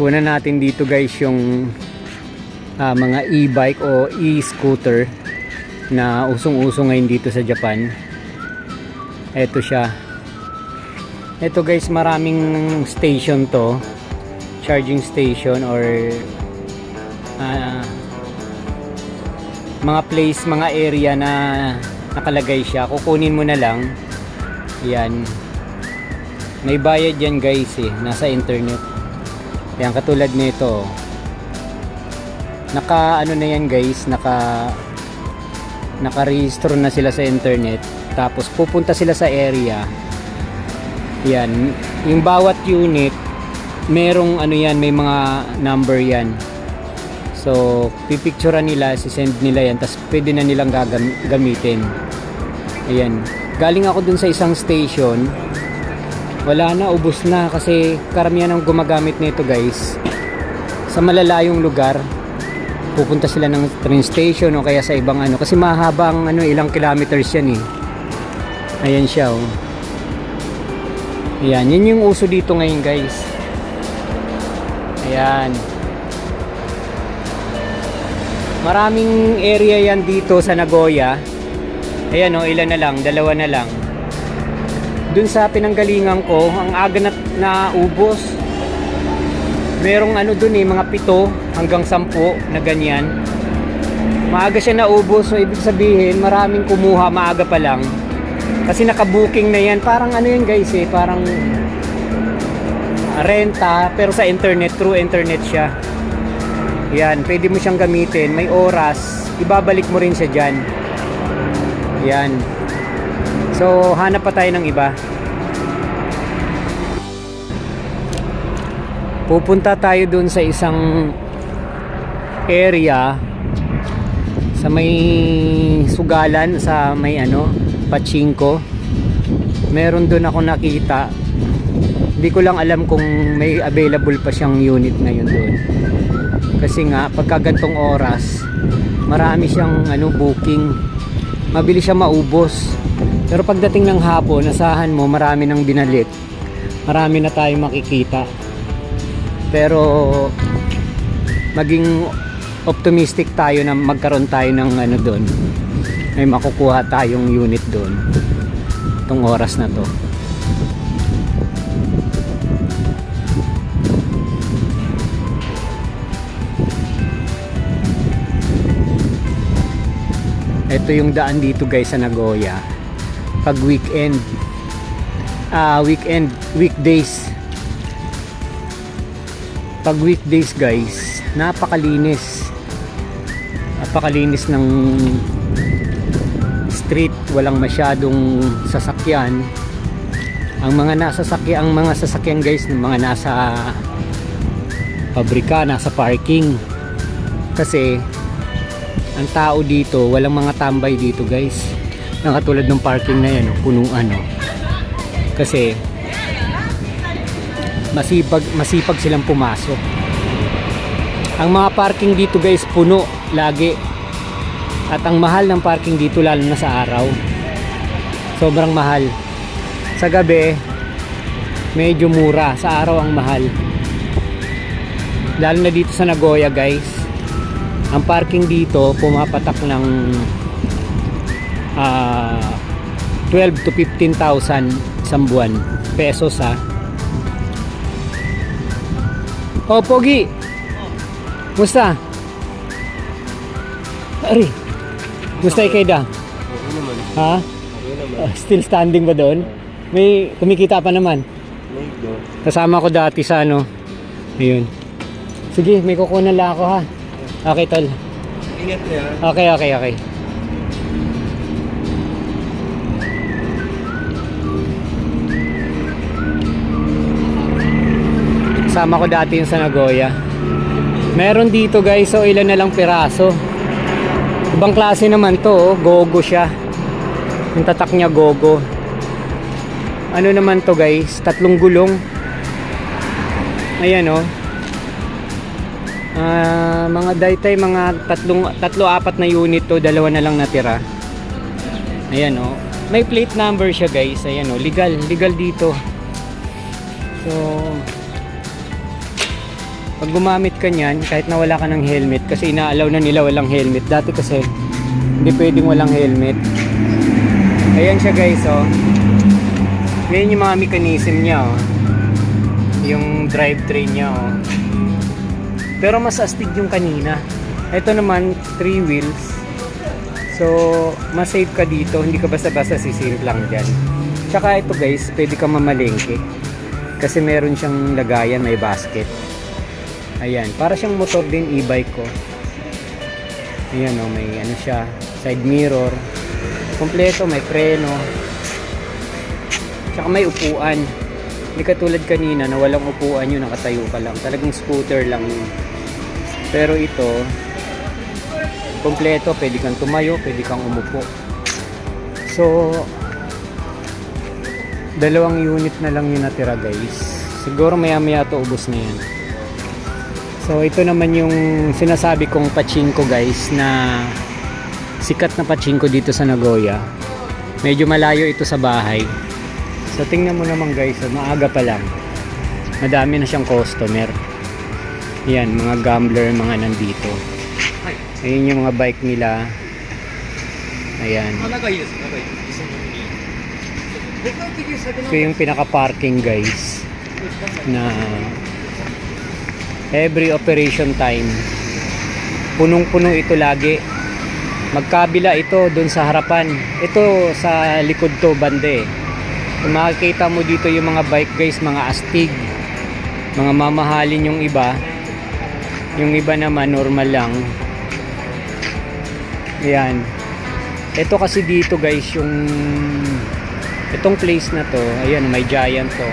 Kunan natin dito guys yung ah, mga e-bike o e-scooter na usong-uso ngayon dito sa Japan. Ito siya. Ito guys, maraming station to. Charging station or ah, mga place, mga area na nakalagay siya. Kukunin mo na lang. Yan. May bayad yan guys eh. Nasa internet. Yan katulad nito. Naka ano na yan guys. Naka naka-register na sila sa internet. Tapos pupunta sila sa area. Yan. Yung bawat unit merong ano yan, may mga number yan. So, pipicturean nila, sisend nila yan, tapos pwede na nilang gagam- gamitin. Ayan. Galing ako dun sa isang station, wala na, ubos na, kasi karamihan ang gumagamit nito guys. Sa malalayong lugar, pupunta sila ng train station o kaya sa ibang ano, kasi mahaba ang ano, ilang kilometers yan eh. Ayan siya oh. Ayan, yun yung uso dito ngayon guys. Ayan. Maraming area yan dito sa Nagoya. Ayan o, ilan na lang, dalawa na lang. Dun sa pinanggalingan ko, ang aga na naubos. Merong ano dun eh, mga pito hanggang sampu na ganyan. Maaga siya naubos, so ibig sabihin maraming kumuha maaga pa lang. Kasi nakabooking na yan. Parang ano yan guys eh, parang renta pero sa internet, through internet siya. Yan, pwede mo siyang gamitin. May oras, ibabalik mo rin siya dyan. Yan. So, hanap pa tayo ng iba. Pupunta tayo dun sa isang area sa may sugalan sa may ano, pachinko. Meron dun ako nakita. Hindi ko lang alam kung may available pa siyang unit ngayon doon. Kasi nga pagka gantong oras, marami siyang ano booking. Mabilis siya maubos. Pero pagdating ng hapon, nasahan mo marami nang binalik. Marami na tayong makikita. Pero maging optimistic tayo na magkaroon tayo ng ano doon. May makukuha tayong unit doon. Itong oras na to. Ito yung daan dito guys sa Nagoya. Pag weekend. Ah, weekend, weekdays. Pag weekdays guys, napakalinis. Napakalinis ng street, walang masyadong sasakyan. Ang mga nasa sasakyan, ang mga sasakyan guys, ng mga nasa pabrika, nasa parking. Kasi ang tao dito, walang mga tambay dito guys. Ang katulad ng parking na yan, oh, punuan oh. Kasi masipag masipag silang pumasok. Ang mga parking dito guys puno lagi. At ang mahal ng parking dito lalo na sa araw. Sobrang mahal. Sa gabi medyo mura, sa araw ang mahal. Lalo na dito sa Nagoya guys. Ang parking dito pumapatak ng ah 12 to 15,000 isang buwan pesos ha. Oh, Pogi. Musta? Ari. Musta ikay da? Ha? Ah, still standing ba doon? May kumikita pa naman. Kasama ko dati sa ano. Ayun. Sige, may kukunan lang ako ha. Okay, tol. Ingat niya. Okay, okay, okay. Sama ko dati yung sa Nagoya. Meron dito guys, so ilan na lang piraso. Ibang klase naman to, oh. gogo siya. Yung tatak niya gogo. Ano naman to guys, tatlong gulong. Ayan oh. Ah, mga daytay mga tatlong tatlo apat na unit to, dalawa na lang natira. Ayan oh. May plate number siya guys. Ayan oh, legal, legal dito. So pag gumamit ka niyan, kahit na wala ka ng helmet, kasi inaalaw na nila walang helmet. Dati kasi, hindi pwedeng walang helmet. Ayan siya guys, oh. Ngayon yung mga mechanism niya, oh. Yung drivetrain niya, oh. Pero mas astig yung kanina. Ito naman, three wheels. So, mas safe ka dito. Hindi ka basta-basta sisimp lang dyan. Tsaka ito guys, pwede ka mamalengke. Kasi meron siyang lagayan, may basket. Ayan, para siyang motor din e-bike ko. Ayan oh, may ano siya, side mirror. Kompleto, may preno. Tsaka may upuan. Hindi katulad kanina na walang upuan yun, nakatayo ka lang. Talagang scooter lang yun. Pero ito, kompleto, pwede kang tumayo, pwede kang umupo. So, dalawang unit na lang yung natira guys. Siguro maya maya to ubos na yan. So, ito naman yung sinasabi kong pachinko guys na sikat na pachinko dito sa Nagoya. Medyo malayo ito sa bahay. So, tingnan mo naman guys, oh, maaga pa lang. Madami na siyang customer. Yan, mga gambler, mga nandito. Ayun yung mga bike nila. Ayan. Ito yung pinaka-parking guys na every operation time punong-puno ito lagi magkabila ito doon sa harapan ito sa likod to bande kung makikita mo dito yung mga bike guys mga astig mga mamahalin yung iba yung iba naman normal lang Ayan. Ito kasi dito guys yung itong place na to, ayan may giant to.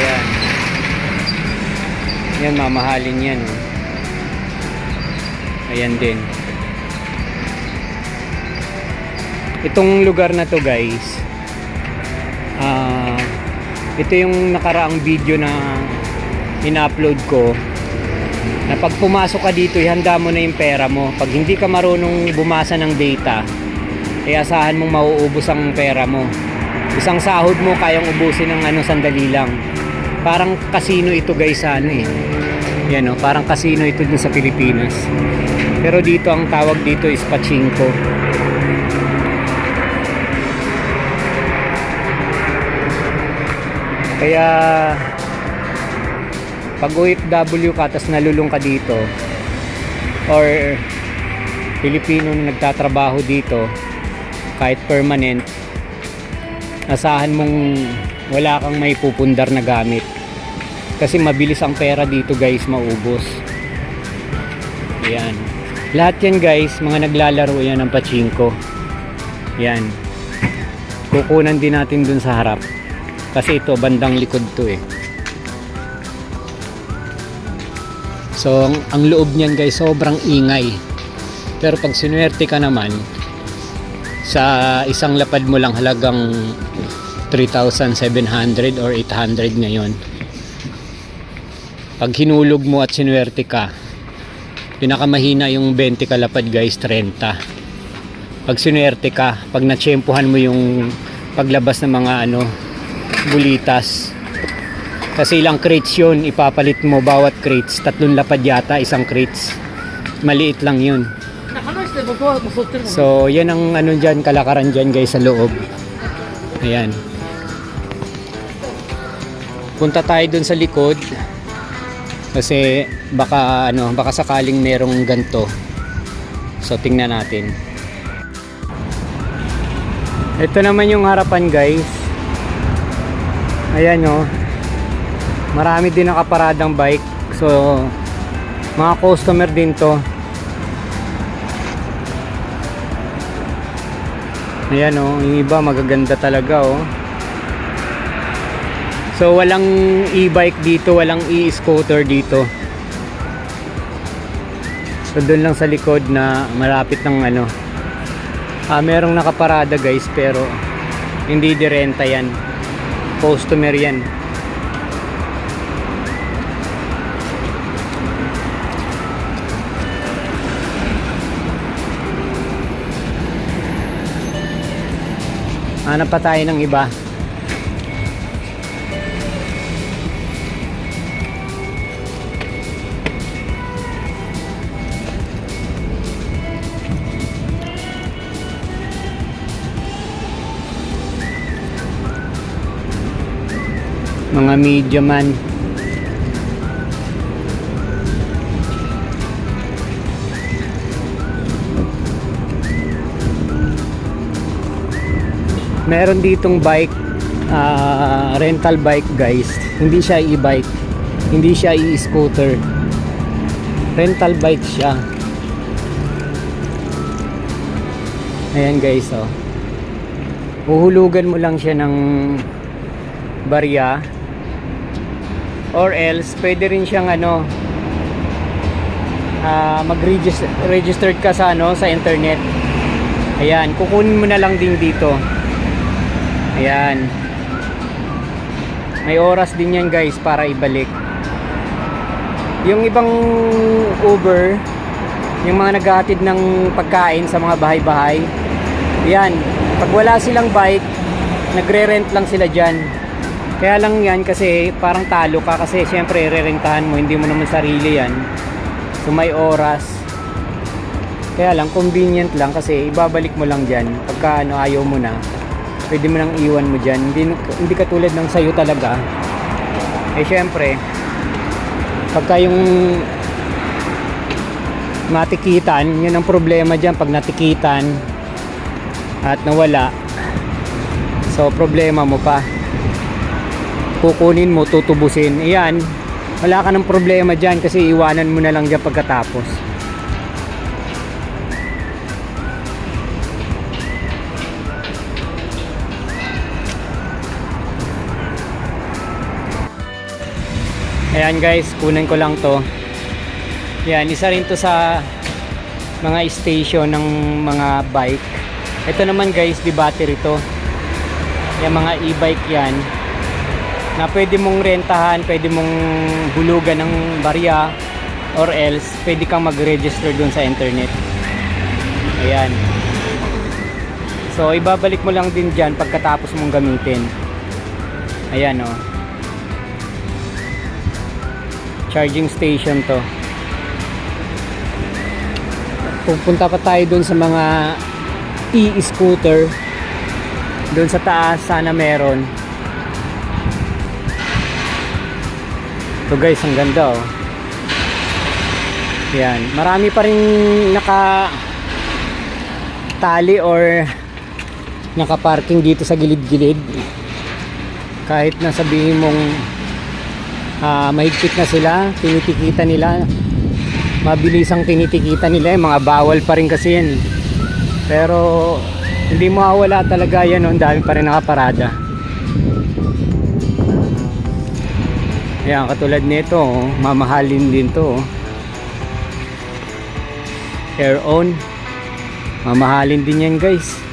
Ayan. Yan mamahalin yan. oh. Ayan din. Itong lugar na to guys. Ah, ito yung nakaraang video na ina-upload ko na pag pumasok ka dito, ihanda mo na yung pera mo. Pag hindi ka marunong bumasa ng data, eh asahan mong mauubos ang pera mo. Isang sahod mo kayang ubusin ng ano sandali lang. Parang casino ito guys ano eh. Yan oh, parang casino ito dun sa Pilipinas. Pero dito ang tawag dito is pachinko. Kaya pag OFW ka tapos nalulung ka dito or Pilipino na nagtatrabaho dito kahit permanent asahan mong wala kang may pupundar na gamit. Kasi mabilis ang pera dito guys maubos. Yan lahat yan guys mga naglalaro yan ng pachinko. Yan kukunan din natin dun sa harap. Kasi ito bandang likod to eh So, ang, ang loob niyan guys, sobrang ingay. Pero pag sinuwerte ka naman, sa isang lapad mo lang halagang 3,700 or 800 ngayon. Pag hinulog mo at sinuwerte ka, pinakamahina yung 20 kalapad guys, 30. Pag sinuwerte ka, pag natsyempohan mo yung paglabas ng mga ano, bulitas, kasi ilang crates yun, ipapalit mo bawat crates. Tatlong lapad yata, isang crates. Maliit lang yun. So, yan ang ano dyan, kalakaran dyan guys sa loob. Ayan. Punta tayo dun sa likod. Kasi baka ano, baka sakaling merong ganto. So, tingnan natin. Ito naman yung harapan guys. Ayan oh marami din nakaparadang bike. So mga customer din to. Ayan oh. Yung iba magaganda talaga oh. So walang e-bike dito walang e-scooter dito. So doon lang sa likod na malapit ng ano. Ah, merong nakaparada guys pero hindi direnta yan. Customer yan Hanap pa tayo ng iba. Mga media man. Meron ditong bike, ah, rental bike guys. Hindi siya e-bike, hindi siya e-scooter. Rental bike siya. Ayan guys, oh. Uhulugan mo lang siya ng barya or else pwede rin siyang ano ah, mag-register registered ka sa ano sa internet. Ayan, kukunin mo na lang din dito. Ayan. May oras din yan guys para ibalik. Yung ibang Uber, yung mga naghahatid ng pagkain sa mga bahay-bahay, yan, pag wala silang bike, nagre-rent lang sila dyan. Kaya lang yan kasi parang talo ka kasi syempre re-rentahan mo, hindi mo naman sarili yan. So may oras. Kaya lang convenient lang kasi ibabalik mo lang dyan pagka ano, ayaw mo na. Pwede mo nang iwan mo dyan. Hindi, hindi katulad ng sayo talaga. Eh syempre, pagka yung matikitan, yun ang problema dyan pag natikitan at nawala. So problema mo pa. Kukunin mo, tutubusin. Ayan, wala ka ng problema dyan kasi iwanan mo na lang dyan pagkatapos. Ayan guys, kunin ko lang to. Yan, isa rin to sa mga station ng mga bike. Ito naman guys, di battery to. Yung mga e-bike yan na pwede mong rentahan, pwede mong hulugan ng barya or else pwede kang mag-register dun sa internet. Ayan. So, ibabalik mo lang din dyan pagkatapos mong gamitin. Ayan oh. Charging station to. Pupunta pa tayo dun sa mga e-scooter. Dun sa taas sana meron. So guys, ang ganda oh. Yan, marami pa rin naka tali or naka-parking dito sa gilid-gilid. Kahit na sabihin mong ah, mahigpit na sila, tinitikita nila. Mabilis ang tinitikita nila, eh, mga bawal pa rin kasi yan. Pero hindi mawawala talaga yan, oh, ang dami pa rin nakaparada. Ayan, katulad nito, oh, mamahalin din to. oh. Air on. Mamahalin din yan, guys.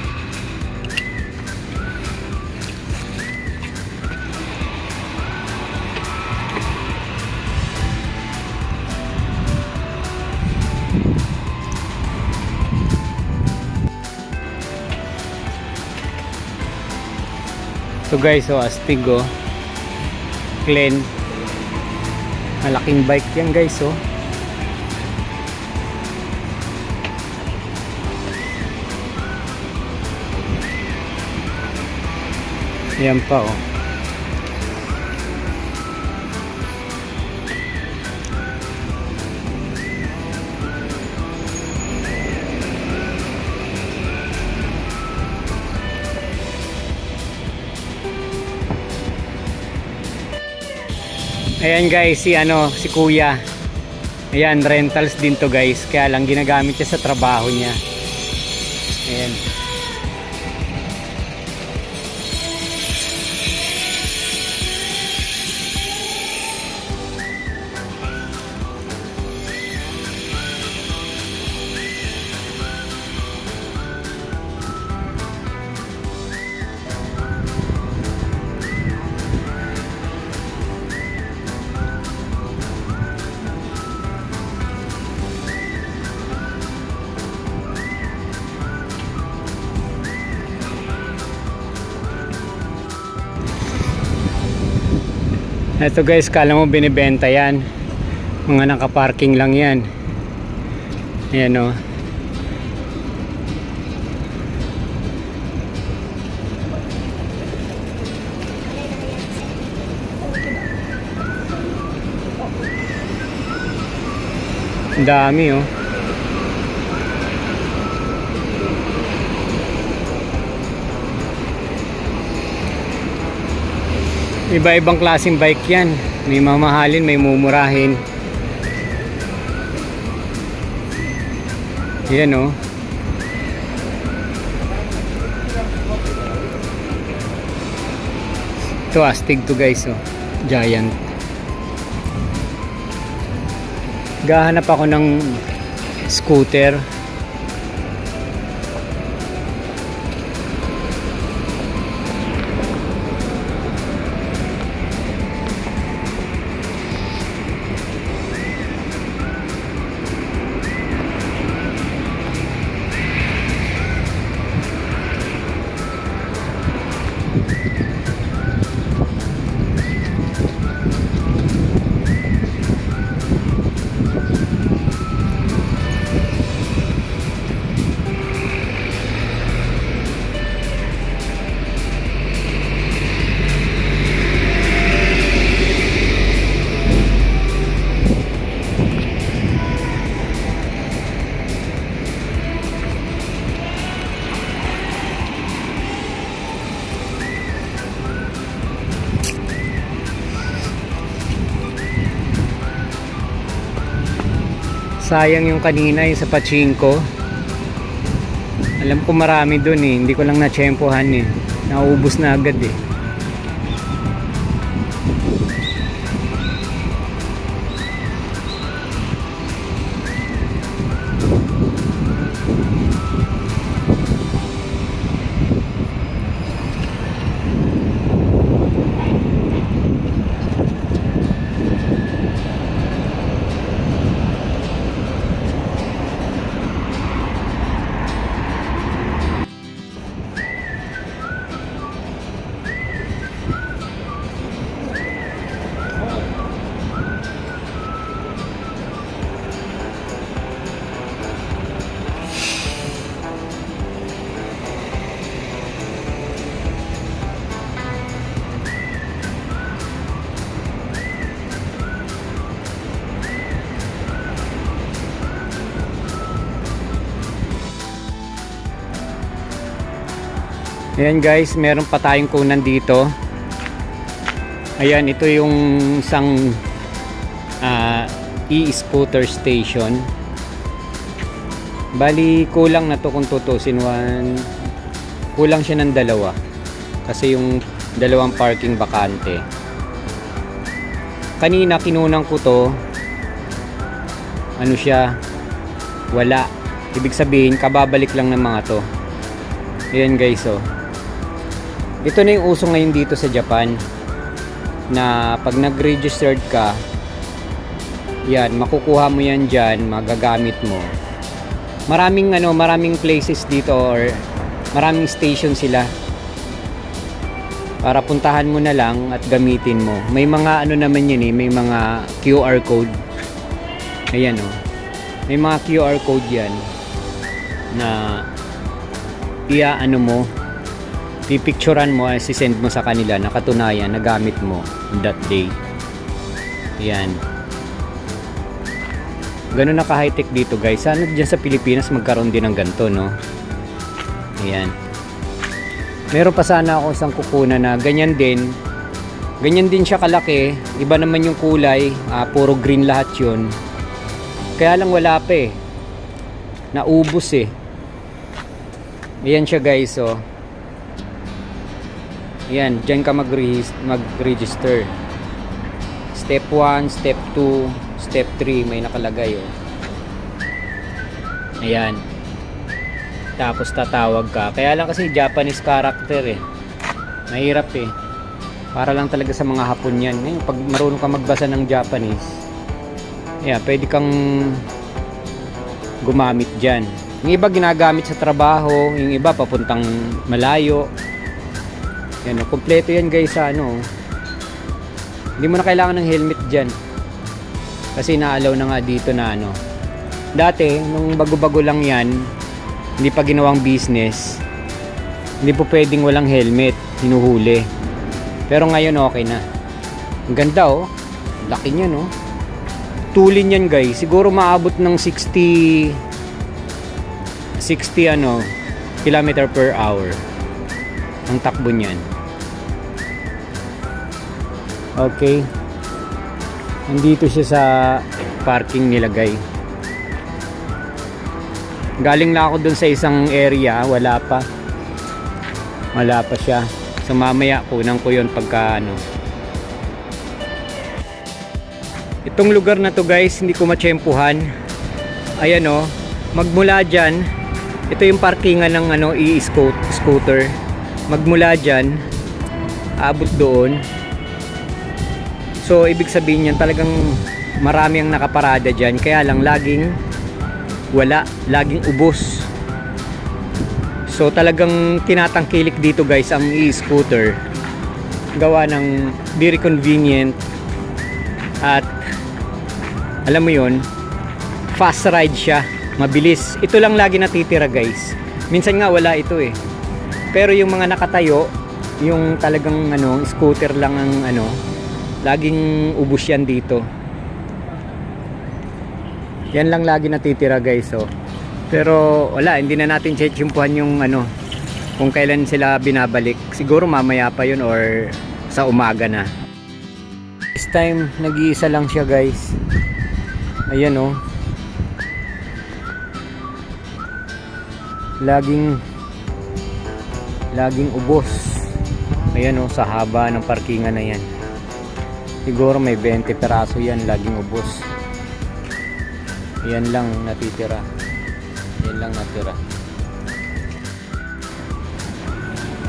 So guys, so astig oh. Glen. Malaking bike yan guys oh. Yan pa oh. Ayan guys, si ano, si Kuya. Ayan, rentals din to guys. Kaya lang ginagamit siya sa trabaho niya. Ayan. Ito guys, kala mo binibenta yan. Mga nakaparking lang yan. Ayan oh. o. dami oh Iba-ibang klaseng bike yan. May mamahalin, may mumurahin. Yan oh. Ito astig to guys oh. Giant. Gahanap ako ng scooter. Sayang yung kanina yung sa pachinko. Alam ko marami dun eh. Hindi ko lang na-tsempohan eh. Naubos na agad eh. Ayan guys, meron pa tayong kunan dito. Ayan, ito yung isang ah, e-scooter station. Bali, kulang na to kung tutusin. One, kulang siya ng dalawa. Kasi yung dalawang parking bakante. Kanina kinunan ko to. Ano siya? Wala. Ibig sabihin, kababalik lang ng mga to. Ayan guys, oh. Ito na yung uso ngayon dito sa Japan na pag nag-registered ka, yan, makukuha mo yan dyan, magagamit mo. Maraming ano, maraming places dito or maraming station sila. Para puntahan mo na lang at gamitin mo. May mga ano naman yun eh, may mga QR code. Ayan oh. May mga QR code yan na iya ano mo pipicturan mo eh, sisend mo sa kanila na katunayan na gamit mo that day. Yan. Ganun na ka high tech dito guys. Sana dyan sa Pilipinas magkaroon din ng ganito no? Ayan. Meron pa sana ako isang kukunan na ganyan din. Ganyan din siya kalaki. Iba naman yung kulay. Ah, puro green lahat yun. Kaya lang wala pa eh. Naubos eh. Ayan siya guys, oh. Ayan, dyan ka mag-re- mag-register. Step 1, step 2, step 3, may nakalagay, oh. Ayan. Tapos tatawag ka. Kaya lang kasi Japanese character, eh. Mahirap, eh. Para lang talaga sa mga Hapon yan. Eh, pag marunong ka magbasa ng Japanese, yeah, pwede kang gumamit dyan. Yung iba ginagamit sa trabaho, yung iba papuntang malayo. Yan, oh, kompleto yan guys sa ano. oh. Hindi mo na kailangan ng helmet dyan. Kasi naalaw na nga dito na ano. Dati, nung bago-bago lang yan, hindi pa ginawang business, hindi po pwedeng walang helmet, hinuhuli. Pero ngayon okay na. Ang ganda oh. Laki niya no. putulin yan guys, siguro maabot ng 60 60 ano kilometer per hour ang takbo niyan. Okay. Nandito siya sa parking nilagay. Galing na ako dun sa isang area, wala pa. Wala pa siya. So mamaya kunan ko yun pagka ano. Itong lugar na to guys, hindi ko matsyempuhan. Ayan o, magmula dyan, ito yung parkingan ng ano, e-scooter. Magmula dyan, abot doon. So, ibig sabihin yan, talagang marami ang nakaparada dyan. Kaya lang, laging wala, laging ubos. So, talagang tinatangkilik dito guys ang e-scooter. Gawa ng very convenient at alam mo yon fast ride siya mabilis ito lang lagi natitira guys minsan nga wala ito eh pero yung mga nakatayo yung talagang ano scooter lang ang ano laging ubus yan dito. Yan lang lagi natitira guys oh. pero wala hindi na natin chechimpuhan yung ano kung kailan sila binabalik. Siguro mamaya pa yun or sa umaga na. This time nag-iisa lang siya guys. Ayan oh. Laging laging ubos. Ayan oh sa haba ng parkingan na yan siguro may 20 peraso yan laging ubos. Yan lang natitira. Yan lang natira.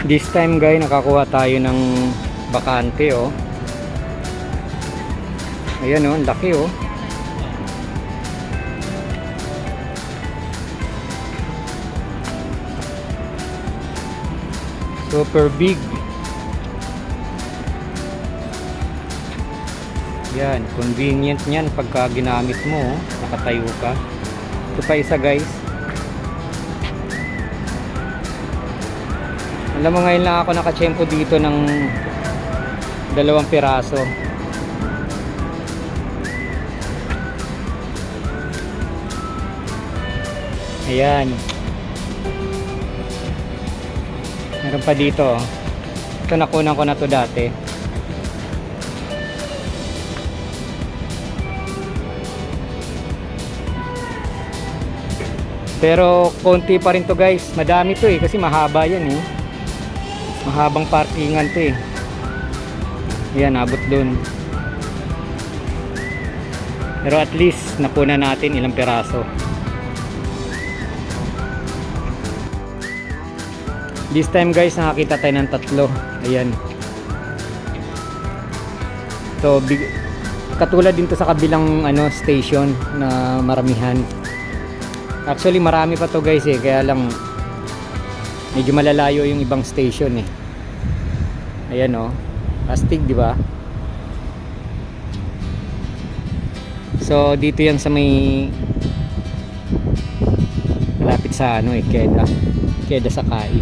This time guys nakakuha tayo ng bakante oh. Ayan oh laki oh. Super big yan convenient nyan pagka ginamit mo oh. nakatayo ka ito pa isa guys alam mo ngayon lang ako nakachempo dito ng dalawang piraso ayan Meron pa dito. oh. Ito nakunan ko na to dati. Pero konti pa rin to guys. Madami to eh kasi mahaba yan eh. Mahabang parkingan to eh. Yan, abot dun. Pero at least napuna natin ilang piraso. This time guys, nakakita tayo ng tatlo. Ayan. So, big, katulad din to sa kabilang ano station na maramihan. Actually, marami pa to guys eh. Kaya lang, medyo malalayo yung ibang station eh. Ayan oh. Astig, di ba? So, dito yan sa may malapit sa ano eh, Keda. Keda sa Kai.